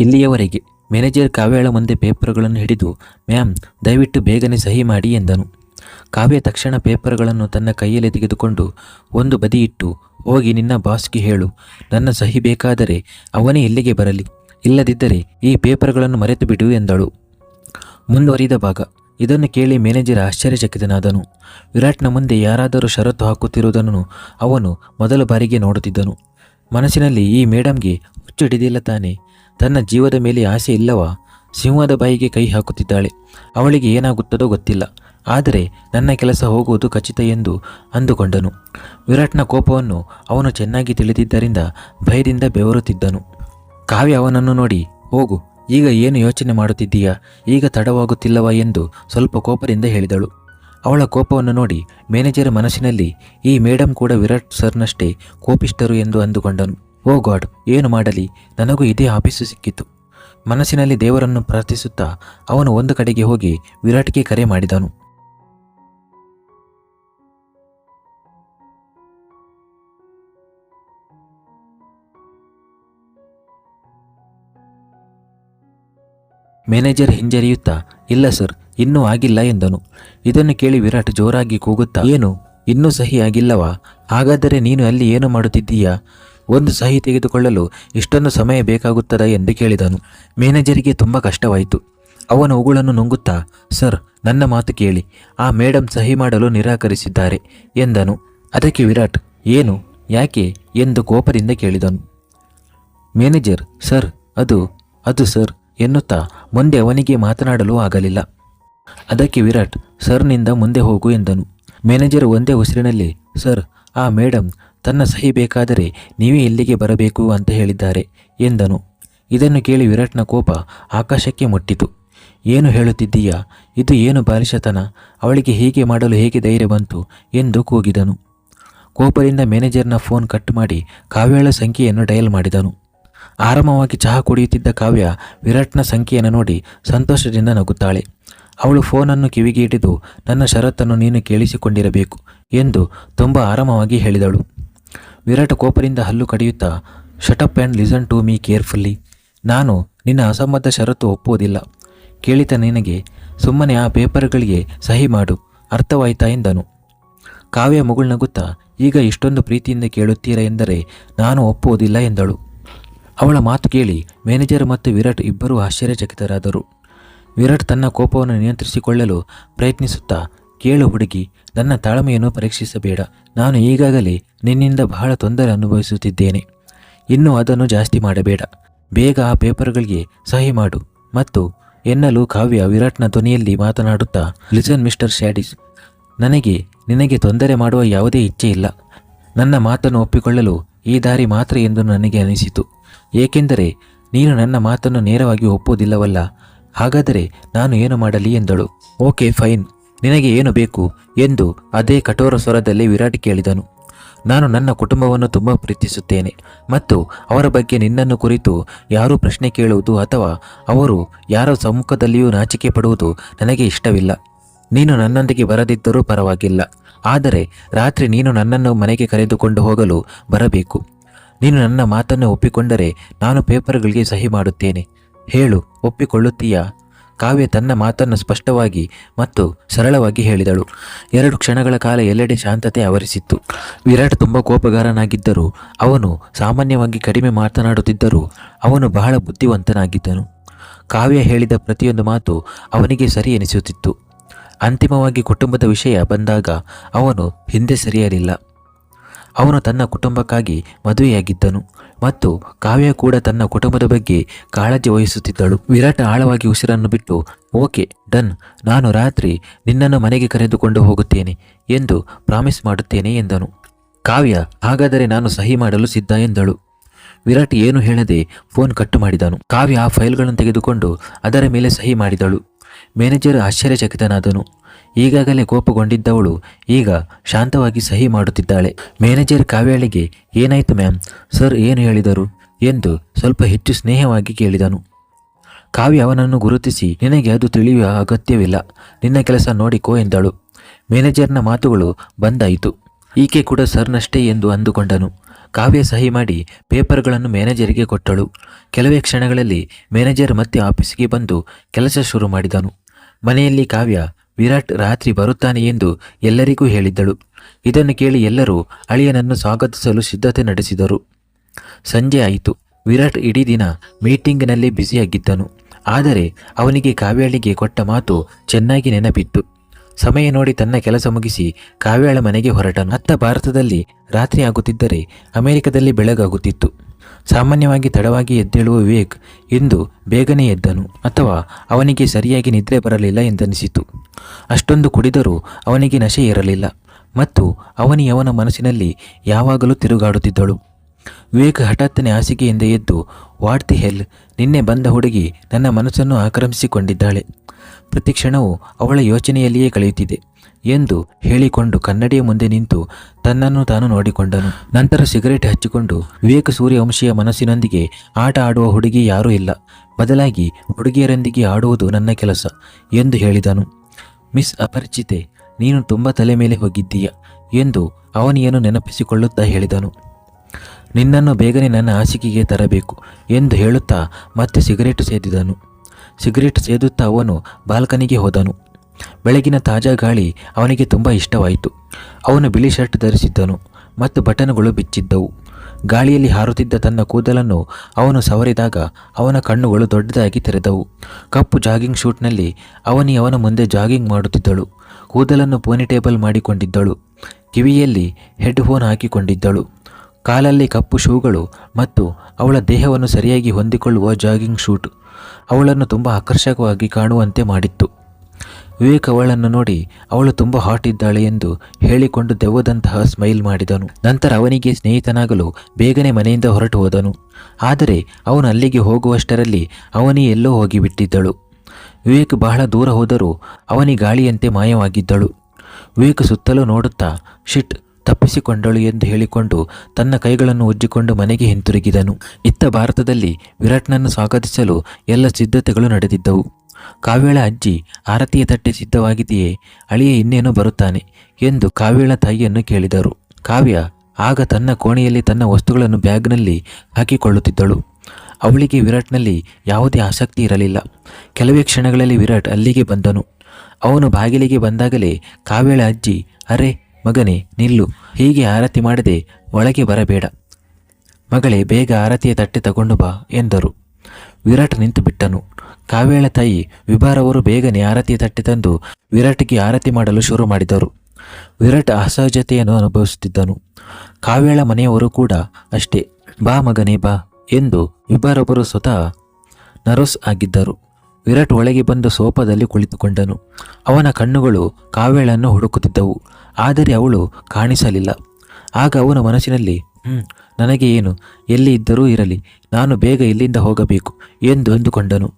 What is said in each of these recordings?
ಇಲ್ಲಿಯವರೆಗೆ ಮ್ಯಾನೇಜರ್ ಕಾವ್ಯಳ ಮುಂದೆ ಪೇಪರ್ಗಳನ್ನು ಹಿಡಿದು, ಮ್ಯಾಮ್, ದಯವಿಟ್ಟು ಬೇಗನೆ ಸಹಿ ಮಾಡಿ ಎಂದನು. ಕಾವ್ಯ ತಕ್ಷಣ ಪೇಪರ್ಗಳನ್ನು ತನ್ನ ಕೈಯಲ್ಲಿ ತೆಗೆದುಕೊಂಡು ಒಂದು ಬದಿ ಇಟ್ಟು, ಹೋಗಿ ನಿನ್ನ ಬಾಸ್ಗೆ ಹೇಳು. ನನ್ನ ಸಹಿ ಬೇಕಾದರೆ ಅವನೇ ಇಲ್ಲಿಗೆ ಬರಲಿ. ಇಲ್ಲದಿದ್ದರೆ ಈ ಪೇಪರ್ಗಳನ್ನು ಮರೆತು ಬಿಡು ಎಂದಳು. ಮುಂದುವರಿದ ಭಾಗ. ಇದನ್ನು ಕೇಳಿ ಮ್ಯಾನೇಜರ್ ಆಶ್ಚರ್ಯಚಕಿತನಾದನು. ವಿರಾಟ್ನ ಮುಂದೆ ಯಾರಾದರೂ ಷರತ್ತು ಹಾಕುತ್ತಿರುವುದನ್ನು ಅವನು ಮೊದಲ ಬಾರಿಗೆ ನೋಡುತ್ತಿದ್ದನು. ಮನಸ್ಸಿನಲ್ಲಿ ಈ ಮೇಡಮ್ಗೆ ಹುಚ್ಚು ಹಿಡಿದಿಲ್ಲ ತಾನೆ? ತನ್ನ ಜೀವದ ಮೇಲೆ ಆಸೆ ಇಲ್ಲವ? ಸಿಂಹದ ಬಾಯಿಗೆ ಕೈ ಹಾಕುತ್ತಿದ್ದಾಳೆ. ಅವಳಿಗೆ ಏನಾಗುತ್ತದೋ ಗೊತ್ತಿಲ್ಲ. ಆದರೆ ನನ್ನ ಕೆಲಸ ಹೋಗುವುದು ಖಚಿತ ಎಂದು ಅಂದುಕೊಂಡನು. ವಿರಾಟ್ನ ಕೋಪವನ್ನು ಅವನು ಚೆನ್ನಾಗಿ ತಿಳಿದಿದ್ದರಿಂದ ಭಯದಿಂದ ಬೆವರುತ್ತಿದ್ದನು. ಕಾವ್ಯ ಅವನನ್ನು ನೋಡಿ, ಹೋಗು, ಈಗ ಏನು ಯೋಚನೆ ಮಾಡುತ್ತಿದ್ದೀಯಾ? ಈಗ ತಡವಾಗುತ್ತಿಲ್ಲವ? ಎಂದು ಸ್ವಲ್ಪ ಕೋಪದಿಂದ ಹೇಳಿದಳು. ಅವಳ ಕೋಪವನ್ನು ನೋಡಿ ಮ್ಯಾನೇಜರ್ ಮನಸ್ಸಿನಲ್ಲಿ, ಈ ಮೇಡಮ್ ಕೂಡ ವಿರಾಟ್ ಸರ್ನಷ್ಟೇ ಕೋಪಿಷ್ಟರು ಎಂದು ಅಂದುಕೊಂಡನು. ಓ ಗಾಡ್, ಏನು ಮಾಡಲಿ? ನನಗೂ ಇದೇ ಆಫೀಸು ಸಿಕ್ಕಿತು. ಮನಸ್ಸಿನಲ್ಲಿ ದೇವರನ್ನು ಪ್ರಾರ್ಥಿಸುತ್ತಾ ಅವನು ಒಂದು ಕಡೆಗೆ ಹೋಗಿ ವಿರಾಟ್ಗೆ ಕರೆ ಮಾಡಿದನು. ಮ್ಯಾನೇಜರ್ ಹಿಂಜರಿಯುತ್ತಾ, ಇಲ್ಲ ಸರ್, ಇನ್ನೂ ಆಗಿಲ್ಲ ಎಂದನು. ಇದನ್ನು ಕೇಳಿ ವಿರಾಟ್ ಜೋರಾಗಿ ಕೂಗುತ್ತಾ, ಏನು, ಇನ್ನೂ ಸಹಿ ಆಗಿಲ್ಲವಾ ಹಾಗಾದರೆ ನೀನು ಅಲ್ಲಿ ಏನು ಮಾಡುತ್ತಿದ್ದೀಯಾ? ಒಂದು ಸಹಿ ತೆಗೆದುಕೊಳ್ಳಲು ಇಷ್ಟೊಂದು ಸಮಯ ಬೇಕಾಗುತ್ತದೆ ಎಂದು ಕೇಳಿದನು. ಮ್ಯಾನೇಜರಿಗೆ ತುಂಬ ಕಷ್ಟವಾಯಿತು. ಅವನ ಉಗುಳನ್ನು ನುಂಗುತ್ತಾ, ಸರ್, ನನ್ನ ಮಾತು ಕೇಳಿ. ಆ ಮೇಡಮ್ ಸಹಿ ಮಾಡಲು ನಿರಾಕರಿಸಿದ್ದಾರೆ ಎಂದನು. ಅದಕ್ಕೆ ವಿರಾಟ್, ಏನು? ಯಾಕೆ? ಎಂದು ಕೋಪದಿಂದ ಕೇಳಿದನು. ಮ್ಯಾನೇಜರ್ ಸರ್, ಅದು ಅದು ಸರ್ ಎನ್ನುತ್ತಾ ಮುಂದೆ ಅವನಿಗೆ ಮಾತನಾಡಲು ಆಗಲಿಲ್ಲ. ಅದಕ್ಕೆ ವಿರಾಟ್ ಸರ್ನಿಂದ ಮುಂದೆ ಹೋಗು ಎಂದನು. ಮ್ಯಾನೇಜರ್ ಒಂದೇ ಉಸಿರಿನಲ್ಲಿ, ಸರ್, ಆ ಮೇಡಮ್ ತನ್ನ ಸಹಿ ಬೇಕಾದರೆ ನೀವೇ ಇಲ್ಲಿಗೆ ಬರಬೇಕು ಅಂತ ಹೇಳಿದ್ದಾರೆ ಎಂದನು. ಇದನ್ನು ಕೇಳಿ ವಿರಾಟ್ನ ಕೋಪ ಆಕಾಶಕ್ಕೆ ಮುಟ್ಟಿತು. ಏನು ಹೇಳುತ್ತಿದ್ದೀಯಾ? ಇದು ಏನು ಬಾಲಿಶತನ? ಅವಳಿಗೆ ಹೀಗೆ ಮಾಡಲು ಹೇಗೆ ಧೈರ್ಯ ಬಂತು ಎಂದು ಕೂಗಿದನು. ಕೋಪದಿಂದ ಮ್ಯಾನೇಜರ್ನ ಫೋನ್ ಕಟ್ ಮಾಡಿ ಕಾವ್ಯಳ ಸಂಖ್ಯೆಯನ್ನು ಡಯಲ್ ಮಾಡಿದನು. ಆರಾಮವಾಗಿ ಚಹಾ ಕುಡಿಯುತ್ತಿದ್ದ ಕಾವ್ಯ ವಿರಾಟ್ನ ಸಂಖ್ಯೆಯನ್ನು ನೋಡಿ ಸಂತೋಷದಿಂದ ನಗುತ್ತಾಳೆ. ಅವಳು ಫೋನನ್ನು ಕಿವಿಗೆ ಹಿಡಿದು, ನನ್ನ ಷರತ್ತನ್ನು ನೀನು ಕೇಳಿಸಿಕೊಂಡಿರಬೇಕು ಎಂದು ತುಂಬ ಆರಾಮವಾಗಿ ಹೇಳಿದಳು. ವಿರಾಟ್ ಕೋಪದಿಂದ ಹಲ್ಲು ಕಡಿಯುತ್ತಾ shut up and listen to me carefully ನಾನು ನಿನ್ನ ಅಸಮ್ಮತ ಷರತ್ತು ಒಪ್ಪುವುದಿಲ್ಲ. ಕೇಳಿತ ನಿನಗೆ, ಸುಮ್ಮನೆ ಆ ಪೇಪರ್ಗಳಿಗೆ ಸಹಿ ಮಾಡು, ಅರ್ಥವಾಯ್ತಾ? ಎಂದನು. ಕಾವ್ಯ ಮುಗುಳ್ನಗುತ್ತಾ ಈಗ ಇಷ್ಟೊಂದು ಪ್ರೀತಿಯಿಂದ ಕೇಳುತ್ತೀರಾ ಎಂದರೆ ನಾನು ಒಪ್ಪುವುದಿಲ್ಲ ಎಂದಳು. ಅವಳ ಮಾತು ಕೇಳಿ ಮ್ಯಾನೇಜರ್ ಮತ್ತು ವಿರಾಟ್ ಇಬ್ಬರೂ ಆಶ್ಚರ್ಯಚಕಿತರಾದರು. ವಿರಾಟ್ ತನ್ನ ಕೋಪವನ್ನು ನಿಯಂತ್ರಿಸಿಕೊಳ್ಳಲು ಪ್ರಯತ್ನಿಸುತ್ತಾ, ಕೇಳು ಹುಡುಗಿ ನನ್ನ ತಾಳ್ಮೆಯನ್ನು ಪರೀಕ್ಷಿಸಬೇಡ. ನಾನು ಈಗಾಗಲೇ ನಿನ್ನಿಂದ ಬಹಳ ತೊಂದರೆ ಅನುಭವಿಸುತ್ತಿದ್ದೇನೆ. ಇನ್ನೂ ಅದನ್ನು ಜಾಸ್ತಿ ಮಾಡಬೇಡ. ಬೇಗ ಆ ಪೇಪರ್ಗಳಿಗೆ ಸಹಿ ಮಾಡು ಮತ್ತು ಎನ್ನಲು ಕಾವ್ಯ ವಿರಾಟ್ನ ಧ್ವನಿಯಲ್ಲಿ ಮಾತನಾಡುತ್ತಾ, ಲಿಸನ್ ಮಿಸ್ಟರ್ ಶ್ಯಾಡಿಸ್ ನನಗೆ, ನಿನಗೆ ತೊಂದರೆ ಮಾಡುವ ಯಾವುದೇ ಇಚ್ಛೆ ಇಲ್ಲ. ನನ್ನ ಮಾತನ್ನು ಒಪ್ಪಿಕೊಳ್ಳಲು ಈ ದಾರಿ ಮಾತ್ರ ಎಂದು ನನಗೆ ಅನಿಸಿತು. ಏಕೆಂದರೆ ನೀನು ನನ್ನ ಮಾತನ್ನು ನೇರವಾಗಿ ಒಪ್ಪುವುದಿಲ್ಲವಲ್ಲ. ಹಾಗಾದರೆ ನಾನು ಏನು ಮಾಡಲಿ? ಎಂದಳು. Okay, fine. ನಿನಗೆ ಏನು ಬೇಕು? ಎಂದು ಅದೇ ಕಠೋರ ಸ್ವರದಲ್ಲಿ ವಿರಾಟ್ ಕೇಳಿದನು. ನಾನು ನನ್ನ ಕುಟುಂಬವನ್ನು ತುಂಬ ಪ್ರೀತಿಸುತ್ತೇನೆ, ಮತ್ತು ಅವರ ಬಗ್ಗೆ ನಿನ್ನನ್ನು ಕುರಿತು ಯಾರೂ ಪ್ರಶ್ನೆ ಕೇಳುವುದು ಅಥವಾ ಅವರು ಯಾರ ಸಮ್ಮುಖದಲ್ಲಿಯೂ ನಾಚಿಕೆ ಪಡುವುದು ನನಗೆ ಇಷ್ಟವಿಲ್ಲ. ನೀನು ನನ್ನೊಂದಿಗೆ ಬರದಿದ್ದರೂ ಪರವಾಗಿಲ್ಲ, ಆದರೆ ರಾತ್ರಿ ನೀನು ನನ್ನನ್ನು ಮನೆಗೆ ಕರೆದುಕೊಂಡು ಹೋಗಲು ಬರಬೇಕು. ನೀನು ನನ್ನ ಮಾತನ್ನು ಒಪ್ಪಿಕೊಂಡರೆ ನಾನು ಪೇಪರ್ಗಳಿಗೆ ಸಹಿ ಮಾಡುತ್ತೇನೆ. ಹೇಳು, ಒಪ್ಪಿಕೊಳ್ಳುತ್ತೀಯಾ? ಕಾವ್ಯ ತನ್ನ ಮಾತನ್ನು ಸ್ಪಷ್ಟವಾಗಿ ಮತ್ತು ಸರಳವಾಗಿ ಹೇಳಿದಳು. ಎರಡು ಕ್ಷಣಗಳ ಕಾಲ ಎಲ್ಲೆಡೆ ಶಾಂತತೆ ಆವರಿಸಿತ್ತು. ವಿರಾಟ್ ತುಂಬ ಕೋಪಗಾರನಾಗಿದ್ದರೂ, ಅವನು ಸಾಮಾನ್ಯವಾಗಿ ಕಡಿಮೆ ಮಾತನಾಡುತ್ತಿದ್ದರೂ, ಅವನು ಬಹಳ ಬುದ್ಧಿವಂತನಾಗಿದ್ದನು. ಕಾವ್ಯ ಹೇಳಿದ ಪ್ರತಿಯೊಂದು ಮಾತು ಅವನಿಗೆ ಸರಿ ಎನಿಸುತ್ತಿತ್ತು. ಅಂತಿಮವಾಗಿ ಕುಟುಂಬದ ವಿಷಯ ಬಂದಾಗ ಅವನು ಹಿಂದೆ ಸರಿಯಲಿಲ್ಲ. ಅವನು ತನ್ನ ಕುಟುಂಬಕ್ಕಾಗಿ ಮದುವೆಯಾಗಿದ್ದನು ಮತ್ತು ಕಾವ್ಯ ಕೂಡ ತನ್ನ ಕುಟುಂಬದ ಬಗ್ಗೆ ಕಾಳಜಿ ವಹಿಸುತ್ತಿದ್ದಳು. ವಿರಾಟ್ ಆಳವಾಗಿ ಉಸಿರನ್ನು ಬಿಟ್ಟು, ಓಕೆ, ಡನ್, ನಾನು ರಾತ್ರಿ ನಿನ್ನನ್ನು ಮನೆಗೆ ಕರೆದುಕೊಂಡು ಹೋಗುತ್ತೇನೆ ಎಂದು ಪ್ರಾಮಿಸ್ ಮಾಡುತ್ತೇನೆ ಎಂದನು. ಕಾವ್ಯ, ಹಾಗಾದರೆ ನಾನು ಸಹಿ ಮಾಡಲು ಸಿದ್ಧ ಎಂದಳು. ವಿರಾಟ್ ಏನು ಹೇಳದೆ ಫೋನ್ ಕಟ್ಟು ಮಾಡಿದನು. ಕಾವ್ಯ ಆ ಫೈಲ್ಗಳನ್ನು ತೆಗೆದುಕೊಂಡು ಅದರ ಮೇಲೆ ಸಹಿ ಮಾಡಿದಳು. ಮ್ಯಾನೇಜರ್ ಆಶ್ಚರ್ಯಚಕಿತನಾದನು. ಈಗಾಗಲೇ ಕೋಪಗೊಂಡಿದ್ದವಳು ಈಗ ಶಾಂತವಾಗಿ ಸಹಿ ಮಾಡುತ್ತಿದ್ದಾಳೆ. ಮ್ಯಾನೇಜರ್ ಕಾವ್ಯಾಳಿಗೆ, ಏನಾಯಿತು ಮ್ಯಾಮ್? ಸರ್ ಏನು ಹೇಳಿದರು? ಎಂದು ಸ್ವಲ್ಪ ಹೆಚ್ಚು ಸ್ನೇಹವಾಗಿ ಕೇಳಿದನು. ಕಾವ್ಯ ಅವನನ್ನು ಗುರುತಿಸಿ, ನಿನಗೆ ಅದು ತಿಳಿಯುವ ಅಗತ್ಯವಿಲ್ಲ. ನಿನ್ನ ಕೆಲಸ ನೋಡಿಕೋ ಎಂದಳು. ಮ್ಯಾನೇಜರ್ನ ಮಾತುಗಳು ಬಂದಾಯಿತು. ಈಕೆ ಕೂಡ ಸರ್ನಷ್ಟೇ ಎಂದು ಅಂದುಕೊಂಡನು. ಕಾವ್ಯ ಸಹಿ ಮಾಡಿ ಪೇಪರ್ಗಳನ್ನು ಮ್ಯಾನೇಜರಿಗೆ ಕೊಟ್ಟಳು. ಕೆಲವೇ ಕ್ಷಣಗಳಲ್ಲಿ ಮ್ಯಾನೇಜರ್ ಮತ್ತೆ ಆಫೀಸಿಗೆ ಬಂದು ಕೆಲಸ ಶುರು ಮಾಡಿದನು. ಮನೆಯಲ್ಲಿ ಕಾವ್ಯ ವಿರಾಟ್ ರಾತ್ರಿ ಬರುತ್ತಾನೆ ಎಂದು ಎಲ್ಲರಿಗೂ ಹೇಳಿದ್ದಳು. ಇದನ್ನು ಕೇಳಿ ಎಲ್ಲರೂ ಅಳಿಯನನ್ನು ಸ್ವಾಗತಿಸಲು ಸಿದ್ಧತೆ ನಡೆಸಿದರು. ಸಂಜೆ ಆಯಿತು. ವಿರಾಟ್ ಇಡೀ ದಿನ ಮೀಟಿಂಗ್ನಲ್ಲಿ ಬ್ಯುಸಿಯಾಗಿದ್ದನು. ಆದರೆ ಅವನಿಗೆ ಕಾವ್ಯಾಳಿಗೆ ಕೊಟ್ಟ ಮಾತು ಚೆನ್ನಾಗಿ ನೆನಪಿತ್ತು. ಸಮಯ ನೋಡಿ ತನ್ನ ಕೆಲಸ ಮುಗಿಸಿ ಕಾವ್ಯಾಳ ಮನೆಗೆ ಹೊರಟನು. ಅತ್ತ ಭಾರತದಲ್ಲಿ ರಾತ್ರಿ ಆಗುತ್ತಿದ್ದರೆ ಅಮೆರಿಕದಲ್ಲಿ ಬೆಳಗಾಗುತ್ತಿತ್ತು. ಸಾಮಾನ್ಯವಾಗಿ ತಡವಾಗಿ ಎದ್ದೇಳುವ ವಿವೇಕ್ ಇಂದು ಬೇಗನೆ ಎದ್ದನು ಅಥವಾ ಅವನಿಗೆ ಸರಿಯಾಗಿ ನಿದ್ರೆ ಬರಲಿಲ್ಲ ಎಂದನಿಸಿತು. ಅಷ್ಟೊಂದು ಕುಡಿದರೂ ಅವನಿಗೆ ನಶೆ ಇರಲಿಲ್ಲ ಮತ್ತು ಅವನಿ ಅವನ ಮನಸ್ಸಿನಲ್ಲಿ ಯಾವಾಗಲೂ ತಿರುಗಾಡುತ್ತಿದ್ದಳು. ವಿವೇಕ್ ಹಠಾತ್ತನೆ ಹಾಸಿಗೆಯಿಂದ ಎದ್ದು, ವಾಟ್ ದಿ ಹೆಲ್? ನಿನ್ನೆ ಬಂದ ಹುಡುಗಿ ನನ್ನ ಮನಸ್ಸನ್ನು ಆಕ್ರಮಿಸಿಕೊಂಡಿದ್ದಾಳೆ. ಪ್ರತಿ ಕ್ಷಣವೂ ಅವಳ ಯೋಚನೆಯಲ್ಲಿಯೇ ಕಳೆಯುತ್ತಿದೆ. ಎಂದು ಹೇಳಿಕೊಂಡು ಕನ್ನಡಿಯ ಮುಂದೆ ನಿಂತು ತನ್ನನ್ನು ತಾನು ನೋಡಿಕೊಂಡನು. ನಂತರ ಸಿಗರೇಟ್ ಹಚ್ಚಿಕೊಂಡು ವಿವೇಕ ಸೂರ್ಯವಂಶಿಯ ಮನಸ್ಸಿನೊಂದಿಗೆ ಆಟ ಆಡುವ ಹುಡುಗಿ ಯಾರೂ ಇಲ್ಲ. ಬದಲಾಗಿ ಹುಡುಗಿಯರೊಂದಿಗೆ ಆಡುವುದು ನನ್ನ ಕೆಲಸ ಎಂದು ಹೇಳಿದನು. ಮಿಸ್ ಅಪರಿಚಿತೆ, ನೀನು ತುಂಬ ತಲೆ ಮೇಲೆ ಹೋಗಿದ್ದೀಯ ಎಂದು ಅವನಿಯನ್ನು ನೆನಪಿಸಿಕೊಳ್ಳುತ್ತಾ ಹೇಳಿದನು. ನಿನ್ನನ್ನು ಬೇಗನೆ ನನ್ನ ಹಾಸಿಗೆಗೆ ತರಬೇಕು ಎಂದು ಹೇಳುತ್ತಾ ಮತ್ತೆ ಸಿಗರೇಟ್ ಸೇದಿದನು. ಸಿಗರೇಟ್ ಸೇದುತ್ತಾ ಅವನು ಬಾಲ್ಕನಿಗೆ ಹೋದನು. ಬೆಳಗಿನ ತಾಜಾ ಗಾಳಿ ಅವನಿಗೆ ತುಂಬ ಇಷ್ಟವಾಯಿತು. ಅವನು ಬಿಳಿ ಶರ್ಟ್ ಧರಿಸಿದ್ದನು ಮತ್ತು ಬಟನ್ಗಳು ಬಿಚ್ಚಿದ್ದವು. ಗಾಳಿಯಲ್ಲಿ ಹಾರುತ್ತಿದ್ದ ತನ್ನ ಕೂದಲನ್ನು ಅವನು ಸವರಿದಾಗ ಅವನ ಕಣ್ಣುಗಳು ದೊಡ್ಡದಾಗಿ ತೆರೆದವು. ಕಪ್ಪು ಜಾಗಿಂಗ್ ಶೂಟ್ನಲ್ಲಿ ಅವನಿ ಅವನ ಮುಂದೆ ಜಾಗಿಂಗ್ ಮಾಡುತ್ತಿದ್ದಳು. ಕೂದಲನ್ನು ಪೋನಿಟೇಬಲ್ ಮಾಡಿಕೊಂಡಿದ್ದಳು. ಕಿವಿಯಲ್ಲಿ ಹೆಡ್ಫೋನ್ ಹಾಕಿಕೊಂಡಿದ್ದಳು. ಕಾಲಲ್ಲಿ ಕಪ್ಪು ಶೂಗಳು ಮತ್ತು ಅವಳ ದೇಹವನ್ನು ಸರಿಯಾಗಿ ಹೊಂದಿಕೊಳ್ಳುವ ಜಾಗಿಂಗ್ ಶೂಟ್ ಅವಳನ್ನು ತುಂಬ ಆಕರ್ಷಕವಾಗಿ ಕಾಣುವಂತೆ ಮಾಡಿತ್ತು. ವಿವೇಕ್ ಅವಳನ್ನು ನೋಡಿ ಅವಳು ತುಂಬ ಹಾಟ್ ಇದ್ದಾಳೆ ಎಂದು ಹೇಳಿಕೊಂಡು ದೆವ್ವದಂತಹ ಸ್ಮೈಲ್ ಮಾಡಿದನು. ನಂತರ ಅವನಿಗೆ ಸ್ನೇಹಿತನಾಗಲು ಬೇಗನೆ ಮನೆಯಿಂದ ಹೊರಟು ಹೋದನು. ಆದರೆ ಅವನು ಅಲ್ಲಿಗೆ ಹೋಗುವಷ್ಟರಲ್ಲಿ ಅವನಿ ಎಲ್ಲೋ ಹೋಗಿಬಿಟ್ಟಿದ್ದಳು. ವಿವೇಕ್ ಬಹಳ ದೂರ ಹೋದರೂ ಅವನಿ ಗಾಳಿಯಂತೆ ಮಾಯವಾಗಿದ್ದಳು. ವಿವೇಕ್ ಸುತ್ತಲೂ ನೋಡುತ್ತಾ, ಶಿಟ್, ತಪ್ಪಿಸಿಕೊಂಡಳು ಎಂದು ಹೇಳಿಕೊಂಡು ತನ್ನ ಕೈಗಳನ್ನು ಉಜ್ಜಿಕೊಂಡು ಮನೆಗೆ ಹಿಂತಿರುಗಿದನು. ಇತ್ತ ಭಾರತದಲ್ಲಿ ವಿರಾಟ್ನನ್ನು ಸ್ವಾಗತಿಸಲು ಎಲ್ಲ ಸಿದ್ಧತೆಗಳು ನಡೆದಿದ್ದವು. ಕಾವ್ಯಳ ಅಜ್ಜಿ ಆರತಿಯ ತಟ್ಟೆ ಸಿದ್ಧವಾಗಿದೆಯೇ? ಅಳಿಯ ಇನ್ನೇನೋ ಬರುತ್ತಾನೆ ಎಂದು ಕಾವ್ಯಳ ತಾಯಿಯನ್ನು ಕೇಳಿದರು. ಕಾವ್ಯ ಆಗ ತನ್ನ ಕೋಣೆಯಲ್ಲಿ ತನ್ನ ವಸ್ತುಗಳನ್ನು ಬ್ಯಾಗ್ನಲ್ಲಿ ಹಾಕಿಕೊಳ್ಳುತ್ತಿದ್ದಳು. ಅವಳಿಗೆ ವಿರಾಟ್ನಲ್ಲಿ ಯಾವುದೇ ಆಸಕ್ತಿ ಇರಲಿಲ್ಲ. ಕೆಲವೇ ಕ್ಷಣಗಳಲ್ಲಿ ವಿರಾಟ್ ಅಲ್ಲಿಗೆ ಬಂದನು. ಅವನು ಬಾಗಿಲಿಗೆ ಬಂದಾಗಲೇ ಕಾವ್ಯಳ ಅಜ್ಜಿ, ಅರೆ ಮಗನೇ, ನಿಲ್ಲು. ಹೀಗೆ ಆರತಿ ಮಾಡದೆ ಒಳಗೆ ಬರಬೇಡ. ಮಗಳೇ, ಬೇಗ ಆರತಿಯ ತಟ್ಟೆ ತಗೊಂಡು ಬಾ ಎಂದರು. ವಿರಾಟ್ ನಿಂತು ಬಿಟ್ಟನು ಕಾವ್ಯಾಳ ತಾಯಿ ವಿಭಾರವರು ಬೇಗನೆ ಆರತಿ ತಟ್ಟೆ ತಂದು ವಿರಾಟ್ಗೆ ಆರತಿ ಮಾಡಲು ಶುರು ಮಾಡಿದರು. ವಿರಾಟ್ ಅಸಹಜತೆಯನ್ನು ಅನುಭವಿಸುತ್ತಿದ್ದನು. ಕಾವೇಳ ಮನೆಯವರು ಕೂಡ ಅಷ್ಟೇ, ಬಾ ಮಗನೇ ಬಾ ಎಂದು ವಿಭಾರೊಬ್ಬರು ಸ್ವತಃ ನರ್ವಸ್ ಆಗಿದ್ದರು. ವಿರಾಟ್ ಒಳಗೆ ಬಂದು ಸೋಫಾದಲ್ಲಿ ಕುಳಿತುಕೊಂಡನು. ಅವನ ಕಣ್ಣುಗಳು ಕಾವೇಳನ್ನು ಹುಡುಕುತ್ತಿದ್ದವು, ಆದರೆ ಅವಳು ಕಾಣಿಸಲಿಲ್ಲ. ಆಗ ಅವನ ಮನಸ್ಸಿನಲ್ಲಿ ನನಗೆ ಏನು, ಎಲ್ಲಿ ಇದ್ದರೂ ಇರಲಿ, ನಾನು ಬೇಗ ಇಲ್ಲಿಂದ ಹೋಗಬೇಕು ಎಂದು ಅಂದುಕೊಂಡನು.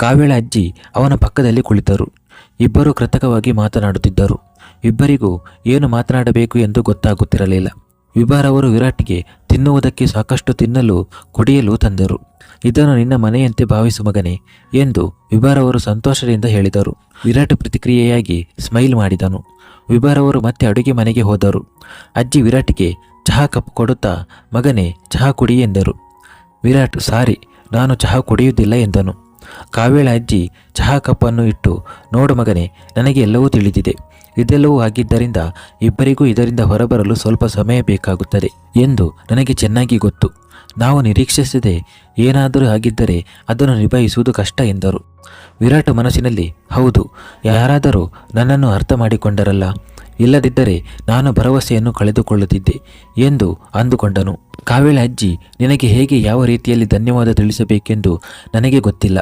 ಕಾವ್ಯಳ ಅಜ್ಜಿ ಅವನ ಪಕ್ಕದಲ್ಲಿ ಕುಳಿತರು. ಇಬ್ಬರು ಕೃತಕವಾಗಿ ಮಾತನಾಡುತ್ತಿದ್ದರು. ಇಬ್ಬರಿಗೂ ಏನು ಮಾತನಾಡಬೇಕು ಎಂದು ಗೊತ್ತಾಗುತ್ತಿರಲಿಲ್ಲ. ವಿಭಾರವರು ವಿರಾಟ್ಗೆ ತಿನ್ನುವುದಕ್ಕೆ ಸಾಕಷ್ಟು ತಿನ್ನಲು ಕುಡಿಯಲು ತಂದರು. ಇದನ್ನು ನಿನ್ನ ಮನೆಯಂತೆ ಭಾವಿಸು ಮಗನೇ ಎಂದು ವಿಭಾರವರು ಸಂತೋಷದಿಂದ ಹೇಳಿದರು. ವಿರಾಟ್ ಪ್ರತಿಕ್ರಿಯೆಯಾಗಿ ಸ್ಮೈಲ್ ಮಾಡಿದನು. ವಿಭಾರವರು ಮತ್ತೆ ಅಡುಗೆ ಮನೆಗೆ ಹೋದರು. ಅಜ್ಜಿ ವಿರಾಟ್ಗೆ ಚಹಾ ಕಪ್ ಕೊಡುತ್ತಾ, ಮಗನೇ, ಚಹಾ ಕುಡಿ ಎಂದರು. ವಿರಾಟ್, ಸಾರಿ, ನಾನು ಚಹಾ ಕುಡಿಯುವುದಿಲ್ಲ ಎಂದನು. ಕಾವ್ಯಳ ಅಜ್ಜಿ ಚಹಾ ಕಪ್ಪನ್ನು ಇಟ್ಟು, ನೋಡು ಮಗನೇ, ನನಗೆ ಎಲ್ಲವೂ ತಿಳಿದಿದೆ. ಇದೆಲ್ಲವೂ ಆಗಿದ್ದರಿಂದ ಇಬ್ಬರಿಗೂ ಇದರಿಂದ ಹೊರಬರಲು ಸ್ವಲ್ಪ ಸಮಯ ಬೇಕಾಗುತ್ತದೆ ಎಂದು ನನಗೆ ಚೆನ್ನಾಗಿ ಗೊತ್ತು. ನಾವು ನಿರೀಕ್ಷಿಸದೆ ಏನಾದರೂ ಆಗಿದ್ದರೆ ಅದನ್ನು ನಿಭಾಯಿಸುವುದು ಕಷ್ಟ ಎಂದರು. ವಿರಾಟ್ ಮನಸ್ಸಿನಲ್ಲಿ, ಹೌದು, ಯಾರಾದರೂ ನನ್ನನ್ನು ಅರ್ಥ ಮಾಡಿಕೊಂಡರಲ್ಲ. ಇಲ್ಲದಿದ್ದರೆ ನಾನು ಭರವಸೆಯನ್ನು ಕಳೆದುಕೊಳ್ಳುತ್ತಿದ್ದೆ ಎಂದು ಅಂದುಕೊಂಡನು. ಕಾವೇಳ ಅಜ್ಜಿ, ನಿನಗೆ ಹೇಗೆ ಯಾವ ರೀತಿಯಲ್ಲಿ ಧನ್ಯವಾದ ತಿಳಿಸಬೇಕೆಂದು ನನಗೆ ಗೊತ್ತಿಲ್ಲ.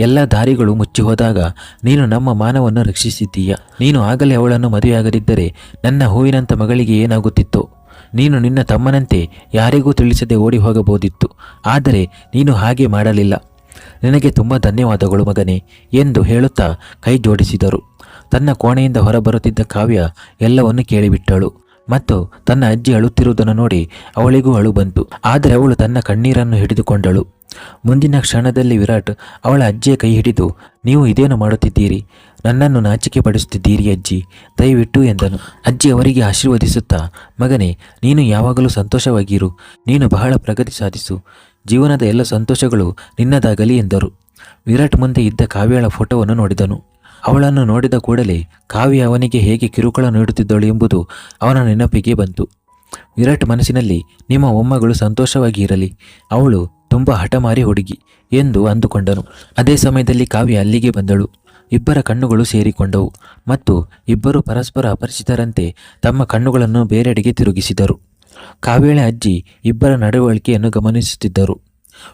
ಎಲ್ಲ ದಾರಿಗಳು ಮುಚ್ಚಿ ಹೋದಾಗ ನೀನು ನಮ್ಮ ಮಾನವನ್ನು ರಕ್ಷಿಸಿದ್ದೀಯ. ನೀನು ಆಗಲೇ ಅವಳನ್ನು ಮದುವೆಯಾಗದಿದ್ದರೆ ನನ್ನ ಹೂವಿನಂಥ ಮಗಳಿಗೆ ಏನಾಗುತ್ತಿತ್ತು? ನೀನು ನಿನ್ನ ತಮ್ಮನಂತೆ ಯಾರಿಗೂ ತಿಳಿಸದೆ ಓಡಿ ಹೋಗಬಹುದಿತ್ತು ಆದರೆ ನೀನು ಹಾಗೆ ಮಾಡಲಿಲ್ಲ. ನಿನಗೆ ತುಂಬ ಧನ್ಯವಾದಗಳು ಮಗನೇ ಎಂದು ಹೇಳುತ್ತಾ ಕೈ ಜೋಡಿಸಿದರು ತನ್ನ ಕೋಣೆಯಿಂದ ಹೊರಬರುತ್ತಿದ್ದ ಕಾವ್ಯ ಎಲ್ಲವನ್ನು ಕೇಳಿಬಿಟ್ಟಳು. ಮತ್ತು ತನ್ನ ಅಜ್ಜಿ ಅಳುತ್ತಿರುವುದನ್ನು ನೋಡಿ ಅವಳಿಗೂ ಅಳು ಬಂತು. ಆದರೆ ಅವಳು ತನ್ನ ಕಣ್ಣೀರನ್ನು ಹಿಡಿದುಕೊಂಡಳು. ಮುಂದಿನ ಕ್ಷಣದಲ್ಲಿ ವಿರಾಟ್ ಅವಳ ಅಜ್ಜಿಯ ಕೈ ಹಿಡಿದು, ನೀವು ಇದೇನು ಮಾಡುತ್ತಿದ್ದೀರಿ? ನನ್ನನ್ನು ನಾಚಿಕೆ ಪಡಿಸುತ್ತಿದ್ದೀರಿ ಅಜ್ಜಿ. ದಯವಿಟ್ಟು ಎಂದನು. ಅಜ್ಜಿ ಅವರಿಗೆ ಆಶೀರ್ವದಿಸುತ್ತಾ, ಮಗನೇ, ನೀನು ಯಾವಾಗಲೂ ಸಂತೋಷವಾಗಿರು. ನೀನು ಬಹಳ ಪ್ರಗತಿ ಸಾಧಿಸು. ಜೀವನದ ಎಲ್ಲ ಸಂತೋಷಗಳು ನಿನ್ನದಾಗಲಿ ಎಂದರು. ವಿರಾಟ್ ಮುಂದೆ ಇದ್ದ ಕಾವ್ಯಳ ಫೋಟೋವನ್ನು ನೋಡಿದನು. ಅವಳನ್ನು ನೋಡಿದ ಕೂಡಲೇ ಕಾವ್ಯ ಅವನಿಗೆ ಹೇಗೆ ಕಿರುಕುಳ ನೀಡುತ್ತಿದ್ದಳು ಎಂಬುದು ಅವನ ನೆನಪಿಗೆ ಬಂತು. ವಿರಾಟ್ ಮನಸ್ಸಿನಲ್ಲಿ, ನಿಮ್ಮ ಒಮ್ಮಗಳು ಸಂತೋಷವಾಗಿ ಇರಲಿ, ಅವಳು ತುಂಬ ಹಠಮಾರಿ ಹುಡುಗಿ, ಎಂದು ಅಂದುಕೊಂಡನು. ಅದೇ ಸಮಯದಲ್ಲಿ ಕಾವ್ಯ ಅಲ್ಲಿಗೆ ಬಂದಳು. ಇಬ್ಬರ ಕಣ್ಣುಗಳು ಸೇರಿಕೊಂಡವು ಮತ್ತು ಇಬ್ಬರು ಪರಸ್ಪರ ಅಪರಿಚಿತರಂತೆ ತಮ್ಮ ಕಣ್ಣುಗಳನ್ನು ಬೇರೆಡೆಗೆ ತಿರುಗಿಸಿದರು. ಕಾವ್ಯಳ ಅಜ್ಜಿ ಇಬ್ಬರ ನಡವಳಿಕೆಯನ್ನು ಗಮನಿಸುತ್ತಿದ್ದರು.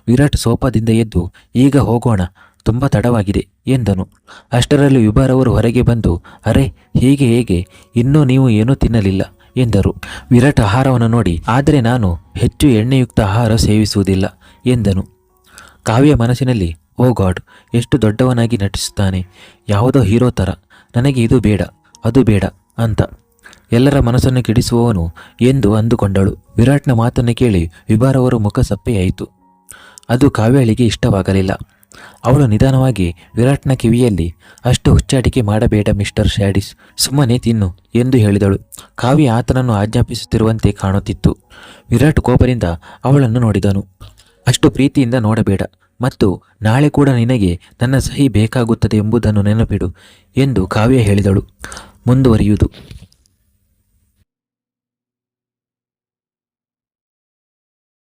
ವಿರಾಟ್ ಸೋಪಾದಿಂದ ಎದ್ದು, ಈಗ ಹೋಗೋಣ ತುಂಬ ತಡವಾಗಿದೆ ಎಂದನು. ಅಷ್ಟರಲ್ಲಿ ವಿಭಾರವರು ಹೊರಗೆ ಬಂದು, ಅರೆ, ಹೀಗೆ, ಹೇಗೆ? ಇನ್ನೂ ನೀವು ಏನೂ ತಿನ್ನಲಿಲ್ಲ? ಎಂದರು. ವಿರಾಟ್ ಆಹಾರವನ್ನು ನೋಡಿ, ಆದರೆ ನಾನು ಹೆಚ್ಚು ಎಣ್ಣೆಯುಕ್ತ ಆಹಾರ ಸೇವಿಸುವುದಿಲ್ಲ, ಎಂದನು. ಕಾವ್ಯ ಮನಸ್ಸಿನಲ್ಲಿ, ಓ ಗಾಡ್, ಎಷ್ಟು ದೊಡ್ಡವನಾಗಿ ನಟಿಸುತ್ತಾನೆ. ಯಾವುದೋ ಹೀರೋ ಥರ ನನಗೆ ಇದು ಬೇಡ, ಅದು ಬೇಡ, ಅಂತ. ಎಲ್ಲರ ಮನಸ್ಸನ್ನು ಕೆಡಿಸುವವನು ಎಂದು ಅಂದುಕೊಂಡಳು. ವಿರಾಟ್ನ ಮಾತನ್ನು ಕೇಳಿ ವಿಭಾರವರು ಮುಖ ಸಪ್ಪೆಯಾಯಿತು. ಅದು ಕಾವ್ಯಳಿಗೆ ಇಷ್ಟವಾಗಲಿಲ್ಲ. ಅವಳು ನಿಧಾನವಾಗಿ ವಿರಾಟ್ನ ಕಿವಿಯಲ್ಲಿ ಅಷ್ಟು ಹುಚ್ಚಾಟಿಕೆ ಮಾಡಬೇಡ ಮಿಸ್ಟರ್ ಶ್ಯಾಡಿಸ್, ಸುಮ್ಮನೆ ತಿನ್ನು ಎಂದು ಹೇಳಿದಳು. ಕಾವ್ಯ ಆತನನ್ನು ಆಜ್ಞಾಪಿಸುತ್ತಿರುವಂತೆ ಕಾಣುತ್ತಿತ್ತು. ವಿರಾಟ್ ಕೋಪದಿಂದ ಅವಳನ್ನು ನೋಡಿದನು. ಅಷ್ಟು ಪ್ರೀತಿಯಿಂದ ನೋಡಬೇಡ ಮತ್ತು ನಾಳೆ ಕೂಡ ನಿನಗೆ ನನ್ನ ಸಹಿ ಬೇಕಾಗುತ್ತದೆ ಎಂಬುದನ್ನು ನೆನಪಿಡು ಎಂದು ಕಾವ್ಯ ಹೇಳಿದಳು. ಮುಂದುವರಿಯುವುದು.